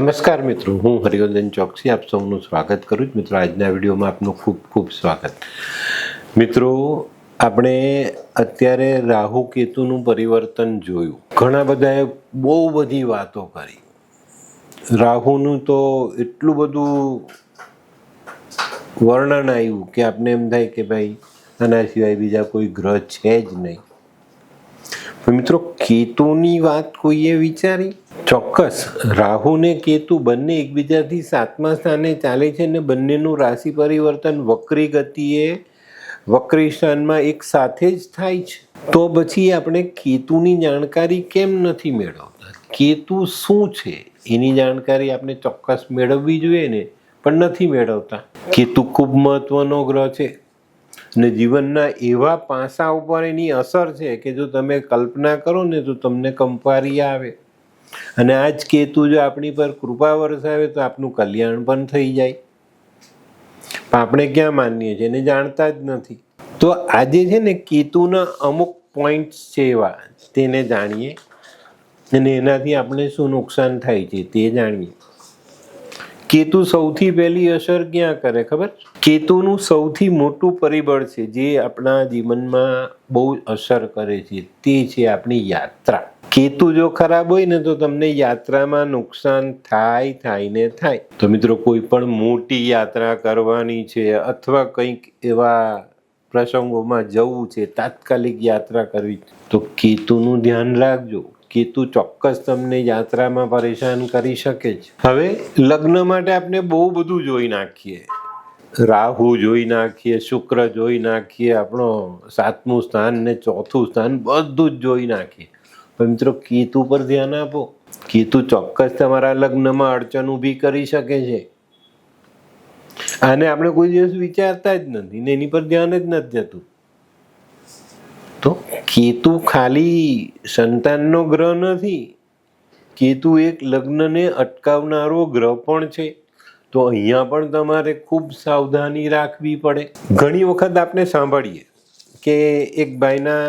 નમસ્કાર મિત્રો, હું હરિવર્ધન ચોકસી, આપ સૌનું સ્વાગત કરું છું. મિત્રો, આજના વિડીયોમાં આપનું ખૂબ ખૂબ સ્વાગત. મિત્રો, આપણે અત્યારે રાહુ કેતુનું પરિવર્તન જોયું. ઘણા બધાએ બહુ બધી વાતો કરી. રાહુનું તો એટલું બધું વર્ણન આવ્યું કે આપણે એમ થાય કે ભાઈ, આના સિવાય બીજા કોઈ ગ્રહ છે જ નહીં. મિત્રો, કેતુની વાત કોઈએ વિચારી? ચોક્કસ. રાહુ ને કેતુ બંને એકબીજાથી સાતમા સ્થાને ચાલે છે ને બંનેનું રાશિ પરિવર્તન વક્રી ગતિએ વક્રી સ્થાનમાં એક સાથે જ થાય છે. તો પછી આપણે કેતુની જાણકારી કેમ નથી મેળવતા? કેતુ શું છે? એની જાણકારી આપણે ચોક્કસ મેળવવી જોઈએ ને, પણ નથી મેળવતા. કેતુ ખૂબ મહત્વનો ગ્રહ છે ને જીવનના એવા પાસા ઉપર એની અસર છે કે જો તમે કલ્પના કરો ને તો તમને કંપારી આવે. અને આ જ કેતુ જો આપણી પર કૃપા વરસાવે તો આપનું કલ્યાણ પણ થઈ જાય. પણ આપણે ક્યાં માનીએ છીએ? એને જાણતા જ નથી. તો આજે છે ને કેતુના અમુક પોઈન્ટ્સ છે એવા, તેને જાણીએ. અને એનાથી આપણે શું નુકસાન થાય છે તે જાણીએ. કેતુ સૌથી પહેલી અસર ક્યાં કરે ખબર? કેતુનું સૌથી મોટું પરિબળ છે જે આપણા જીવનમાં બહુ અસર કરે છે, તે છે આપણી યાત્રા. કેતુ જો ખરાબ હોય ને તો તમને યાત્રામાં નુકસાન થાય થાય ને થાય. તો મિત્રો કોઈ પણ મોટી યાત્રા કરવાની છે અથવા કંઈક એવા પ્રસંગોમાં જવું છે, તાત્કાલિક યાત્રા કરવી. તો કેતુનું ધ્યાન રાખજો. કેતુ ચોક્કસ તમને યાત્રામાં પરેશાન કરી શકે છે. હવે લગ્ન માટે આપણે બહુ બધું જોઈ નાખીએ. રાહુ જોઈ નાખીએ, શુક્ર જોઈ નાખીએ, આપણો સાતમું સ્થાન ને ચોથું સ્થાન બધું જ જોઈ નાખીએ. પણ મિત્રો, કેતુ પર ધ્યાન આપો. કેતુ ચોક્કસ તમારા લગ્નમાં અડચણ ઊભી કરી શકે છે. આને આપણે કોઈ દિવસ વિચારતા જ નથી ને એની પર ધ્યાન જ નથી જતું. તો કેતુ ખાલી સંતાનનો ગ્રહ નથી, કેતુ એક લગ્નને અટકાવનારો ગ્રહ પણ છે. તો અહીંયા પણ તમારે ખૂબ સાવધાની રાખવી પડે. ઘણી વખત આપણે સાંભળીએ કે એક ભાઈના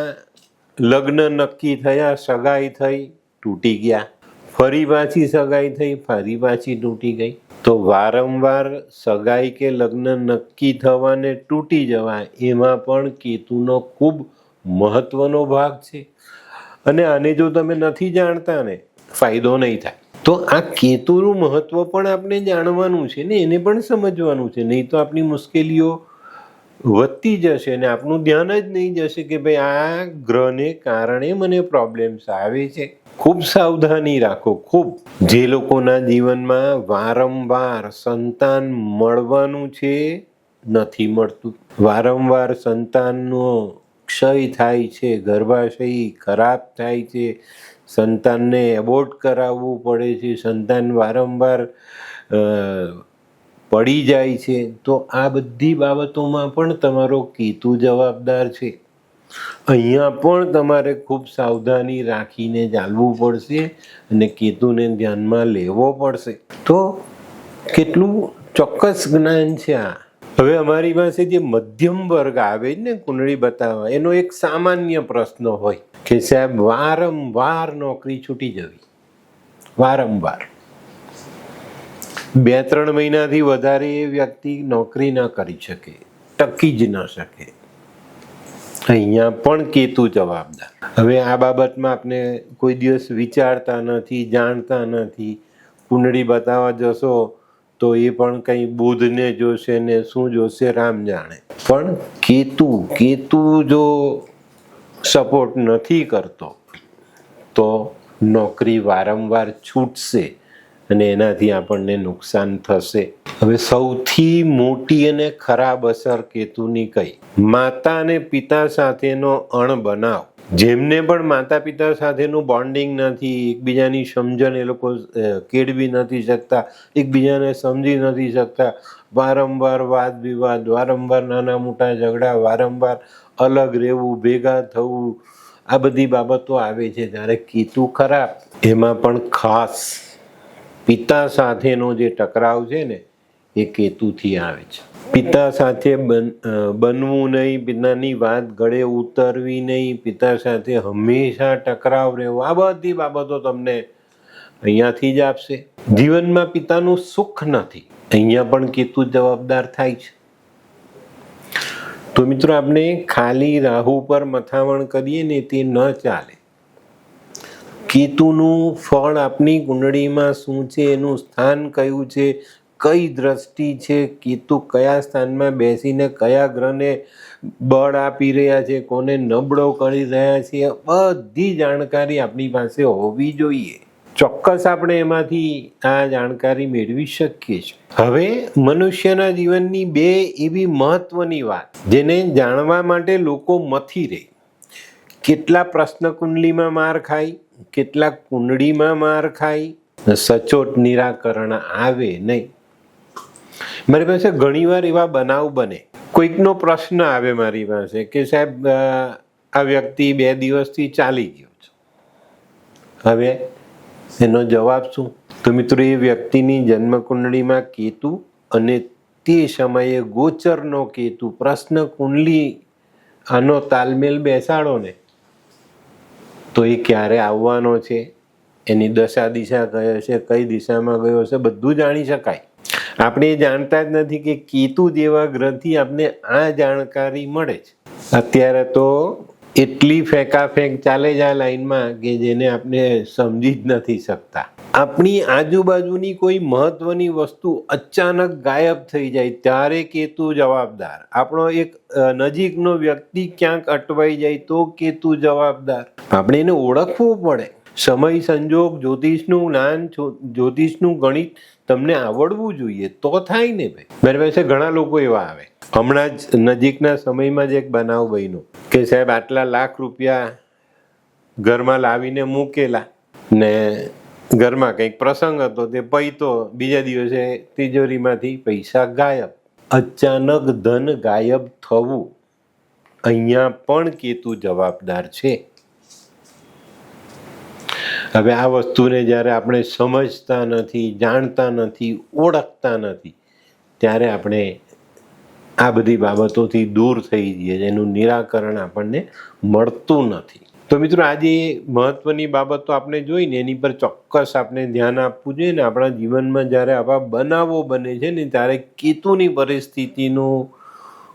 લગ્ન નક્કી થયા, સગાઈ થઈ, તૂટી ગયા. ફરી પાછી સગાઈ થઈ, ફરી પાછી તૂટી ગઈ. તો વારંવાર સગાઈ કે લગ્ન નક્કી થવાને તૂટી જવા એમાં પણ કેતુનો ખૂબ મહત્વનો ભાગ છે. અને આને જો તમે નથી જાણતા ને, ફાયદો નહીં થાય. તો આ કેતુનું મહત્વ પણ આપણે જાણવાનું છે ને, એને પણ સમજવાનું છે. નહીં તો આપણી મુશ્કેલીઓ વધતી જશે ને આપણું ધ્યાન જ નહીં જશે કે ભાઈ આ ગ્રહને કારણે મને પ્રોબ્લેમ્સ આવે છે. ખૂબ સાવધાની રાખો. ખૂબ. જે લોકોના જીવનમાં વારંવાર સંતાન મળવાનું છે, નથી મળતું. વારંવાર સંતાનનો ક્ષય થાય છે, ગર્ભાશય ખરાબ થાય છે. સંતાનને એબોર્ટ કરાવવું પડે છે. સંતાન વારંવાર પડી જાય છે. તો આ બધી બાબતોમાં પણ તમારો કીતુ જવાબદાર છે. અહીંયા પણ તમારે ખૂબ સાવધાની રાખીને ચાલવું પડશે અને કેતુને ધ્યાનમાં લેવો પડશે. તો કેટલું ચોક્કસ જ્ઞાન છે આ. હવે અમારી પાસે જે મધ્યમ વર્ગ આવે ને કુંડળી બતાવવા, એનો એક સામાન્ય પ્રશ્ન હોય કે સાહેબ, વારંવાર નોકરી છૂટી જવી. વારંવાર. બે ત્રણ મહિનાથી વધારે એ વ્યક્તિ નોકરી ન કરી શકે, ટકી જ ન શકે. અહીંયા પણ કેતુ જવાબદાર હવે આ બાબતમાં આપણે કોઈ દિવસ વિચારતા નથી, જાણતા નથી. કુંડળી બતાવવા જશો તો એ પણ કંઈ બુધને જોશે ને શું જોશે રામ જાણે. પણ કેતુ કેતુ જો સપોર્ટ નથી કરતો, તો નોકરી વારંવાર છૂટશે. અને એનાથી આપણને નુકસાન થશે. હવે સૌથી મોટી અને ખરાબ અસર કેતુની કઈ? માતા અને પિતા સાથેનો અણબનાવ જેમને પણ માતા પિતા સાથેનું બોન્ડિંગ નથી, એકબીજાની સમજણ એ લોકો કેળવી નથી શકતા, એકબીજાને સમજી નથી શકતા. વારંવાર વાદ વિવાદ, વારંવાર નાના મોટા ઝઘડા, વારંવાર અલગ રહેવું, ભેગા થવું, આ બધી બાબતો આવે છે. ત્યારે કેતુ ખરાબ, એમાં પણ ખાસ પિતા સાથેનો જે ટકરાવ છે ને, એ કેતુથી આવે છે. પિતા સાથે બનવું નહીં, પિતાની વાત ગળે ઉતરવી નહીં, પિતા સાથે હંમેશા ટકરાવ રહેવો, આ બધી બાબતો તમને અહીંયાથી જ આપશે. જીવનમાં પિતાનું સુખ નથી, અહીંયા પણ કેતુ જવાબદાર થાય છે. તો મિત્રો, આપણે ખાલી રાહુ પર મથામણ કરીએ ને તે ન ચાલે. કેતુનું ફળ આપની કુંડળીમાં શું છે? એનું સ્થાન કયું છે? કઈ દ્રષ્ટિ છે? કેતુ કયા સ્થાનમાં બેસીને કયા ગ્રહને બળ આપી રહ્યા છે? કોને નબળો કરી રહ્યા છે? બધી જાણકારી આપણી પાસે હોવી જોઈએ. ચોક્કસ આપણે એમાંથી આ જાણકારી મેળવી શકીએ છીએ. હવે મનુષ્યના જીવનની બે એવી મહત્વની વાત, જેને જાણવા માટે લોકો મથી રહે. કેટલા પ્રશ્ન કુંડલીમાં માર ખાય? કેટલા કુંડળીમાં માર ખાય સચોટ નિરાકરણ આવે નહીં. મારી પાસે ઘણીવાર એવા બનાવ બને. કોઈકનો પ્રશ્ન આવે મારી પાસે કે સાહેબ આ વ્યક્તિ બે દિવસથી ચાલી ગયો છે. હવે એનો જવાબ શું? તો મિત્રો, એ વ્યક્તિની જન્મ કુંડળીમાં કેતુ અને તે સમયે ગોચરનો કેતુ પ્રશ્ન કુંડલી આનો તાલમેલ બેસાડો ને. તો એ ક્યારે આવવાનો છે? એની દશા દિશા કયો છે? કઈ દિશામાં ગયો છે? બધું જાણી શકાય. આપણે એ જાણતા જ નથી કે કેતુ જેવા ગ્રહથી આપણે આ જાણકારી મળે છે. અત્યારે તો એટલી ફેંકાફેંક ચાલે જ આ લાઈનમાં કે જેને આપણે સમજી જ નથી શકતા. આપણી આજુબાજુની કોઈ મહત્વની વસ્તુ અચાનક ગાયબ થઈ જાય ત્યારે કેતુ જવાબદાર. આપણો એક નજીકનો વ્યક્તિ ક્યાંક અટવાઈ જાય તો કેતુ જવાબદાર. આપણે એને ઓળખવું પડે. સમય સંજોગ, જ્યોતિષનું જ્ઞાન જ્યોતિષનું ગણિત તમને આવડવું જોઈએ તો થાય ને ભાઈ. મારી પાસે ઘણા લોકો એવા આવે. હમણાં જ નજીકના સમયમાં જ એક બનાવ બન્યો કે સાહેબ આટલા લાખ રૂપિયા ઘરમાં લાવીને મૂકેલા ને ઘરમાં કંઈક પ્રસંગ હતો તે પૈતો, બીજા દિવસે તિજોરીમાંથી પૈસા ગાયબ. અચાનક ધન ગાયબ થવું. અહીંયા પણ કેતુ જવાબદાર છે. હવે આ વસ્તુને જ્યારે આપણે સમજતા નથી, જાણતા નથી, ઓળખતા નથી, ત્યારે આપણે આ બધી બાબતોથી દૂર થઈ જઈએ. એનું નિરાકરણ આપણને મળતું નથી. તો મિત્રો, આજે મહત્વની બાબતો આપણે જોઈને એની પર ચોક્કસ આપણે ધ્યાન આપવું જોઈએ ને, આપણા જીવનમાં જ્યારે આવા બનાવો બને છે ને, ત્યારે કેતુની પરિસ્થિતિનું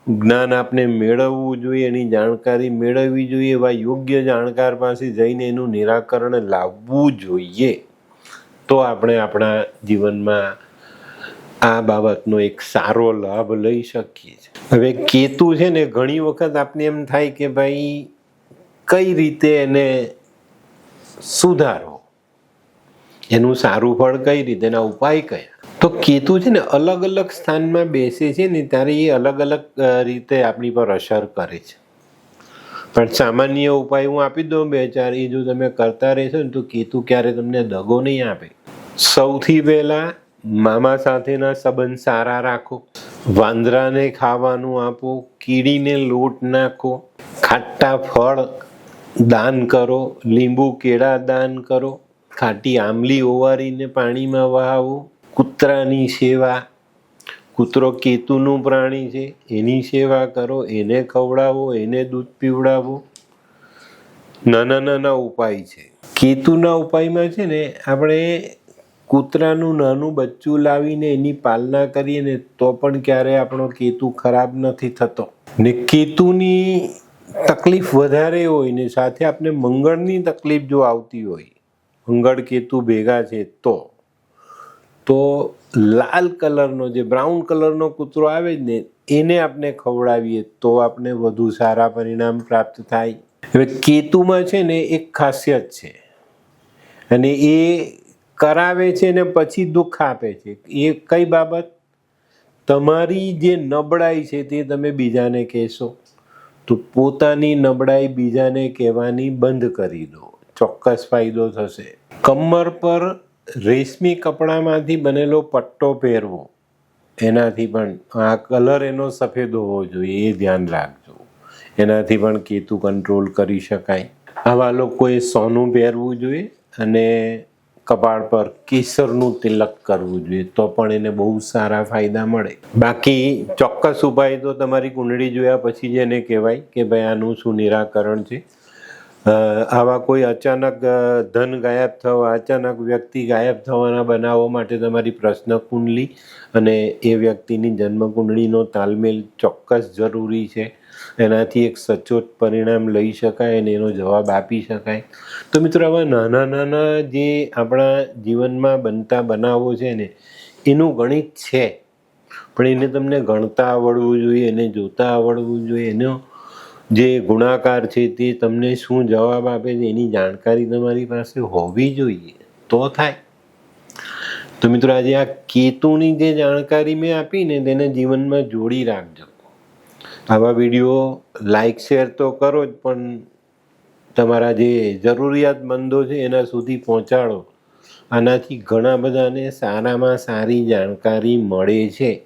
જ્ઞાન આપણે મેળવવું જોઈએ, એની જાણકારી મેળવવી જોઈએ, એવા યોગ્ય જાણકાર પાસે જઈને એનું નિરાકરણ લાવવું જોઈએ. તો આપણે આપણા જીવનમાં આ બાબતનો એક સારો લાભ લઈ શકીએ છીએ. હવે કેતુ છે ને, ઘણી વખત આપને એમ થાય કે ભાઈ કઈ રીતે એને સુધારવો એનું સારું ફળ કઈ રીતે, એના ઉપાય કયા? તો કેતુ છે ને, અલગ અલગ સ્થાનમાં બેસે છે ને, ત્યારે એ અલગ અલગ રીતે આપણી પર અસર કરે છે. પણ સામાન્ય ઉપાય હું આપી દઉં બે ચાર, એ જો તમે કરતા રહેશો ને, તો કેતુ ક્યારે તમને દગો નહીં આપે. સૌથી પહેલા મામા સાથેના સંબંધ સારા રાખો. વાંદરાને ખાવાનું આપો, કીડીને લોટ નાખો. ખાટા ફળ દાન કરો, લીંબુ કેળા દાન કરો, ખાટી આંબલી ઓવારીને પાણીમાં વહાવો. કૂતરાની સેવા, કૂતરો કેતુનું પ્રાણી છે, એની સેવા કરો, એને ખવડાવો, એને દૂધ પીવડાવો. નાના નાના ઉપાય છે. કેતુના ઉપાયમાં છે ને, આપણે કૂતરાનું નાનું બચ્ચું લાવીને એની પાલના કરીએ ને, તો પણ ક્યારે આપણો કેતુ ખરાબ નથી થતો. ને કેતુની તકલીફ વધારે હોય ને સાથે આપણે મંગળની તકલીફ જો આવતી હોય, મંગળ કેતુ ભેગા છે તો તો લાલ કલરનો જે બ્રાઉન કલરનો કૂતરો આવે જ ને, એને આપણે ખવડાવીએ તો આપણે વધુ સારા પરિણામ પ્રાપ્ત થાય. હવે કેતુમાં છે ને એક ખાસિયત છે. અને એ કરાવે છે ને પછી દુઃખ આપે છે. એ કઈ બાબત? તમારી જે નબળાઈ છે તે તમે બીજાને કહેશો. તો પોતાની નબળાઈ બીજાને કહેવાની બંધ કરી દો. ચોક્કસ ફાયદો થશે. કમર પર રેશમી કપડામાંથી બનેલો પટ્ટો પહેરવો. એનાથી પણ આ કલર એનો સફેદ હોવો જોઈએ, એ ધ્યાન રાખજો. એનાથી પણ કેતુ કંટ્રોલ કરી શકાય. આવા લોકોએ સોનું પહેરવું જોઈએ અને કપાળ પર કેસરનું તિલક કરવું જોઈએ, તો પણ એને બહુ સારા ફાયદા મળે. બાકી ચોક્કસ ઉપાય તો તમારી કુંડળી જોયા પછી જ એને કહેવાય કે ભાઈ આનું શું નિરાકરણ છે. આવા કોઈ અચાનક ધન ગાયબ થવા, અચાનક વ્યક્તિ ગાયબ થવાના બનાવો માટે તમારી પ્રશ્ન કુંડલી અને એ વ્યક્તિની જન્મ કુંડળીનો તાલમેલ ચોક્કસ જરૂરી છે. એનાથી એક સચોટ પરિણામ લઈ શકાય અને એનો જવાબ આપી શકાય. તો મિત્રો, આવા નાના નાના જે આપણા જીવનમાં બનતા બનાવો છે ને, એનું ગણિત છે. પણ એને તમને ગણતા આવડવું જોઈએ, એને જોતા આવડવું જોઈએ, એનો જે ગુણાકાર છે તે તમને શું જવાબ આપે છે એની જાણકારી તમારી પાસે હોવી જોઈએ. તો થાય. તો મિત્રો આજે આ કેતુની જે જાણકારી મેં આપી ને તેને જીવનમાં જોડી રાખજો. આવા વીડિયો લાઈક શેર તો કરો જ, પણ તમારા જે જરૂરિયાતમંદો છે એના સુધી પહોંચાડો. આનાથી ઘણા બધાને સારામાં સારી જાણકારી મળે છે.